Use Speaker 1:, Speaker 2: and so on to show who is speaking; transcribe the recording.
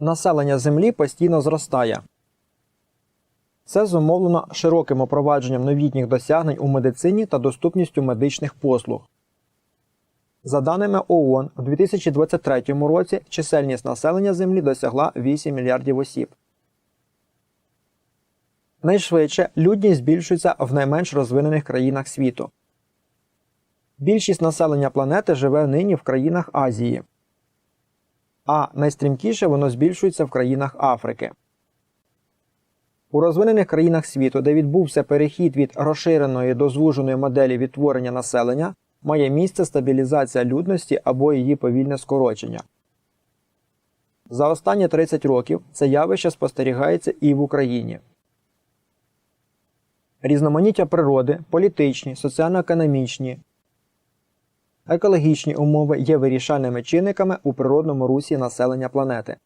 Speaker 1: Населення Землі постійно зростає. Це зумовлено широким опровадженням новітніх досягнень у медицині та доступністю медичних послуг. За даними ООН, у 2023 році чисельність населення Землі досягла 8 мільярдів осіб. Найшвидше людність збільшується в найменш розвинених країнах світу. Більшість населення планети живе нині в країнах Азії, а найстрімкіше воно збільшується в країнах Африки. У розвинених країнах світу, де відбувся перехід від розширеної до звуженої моделі відтворення населення, має місце стабілізація людності або її повільне скорочення. За останні 30 років це явище спостерігається і в Україні. Різноманіття природи, політичні, соціально-економічні, екологічні умови є вирішальними чинниками у природному русі населення планети.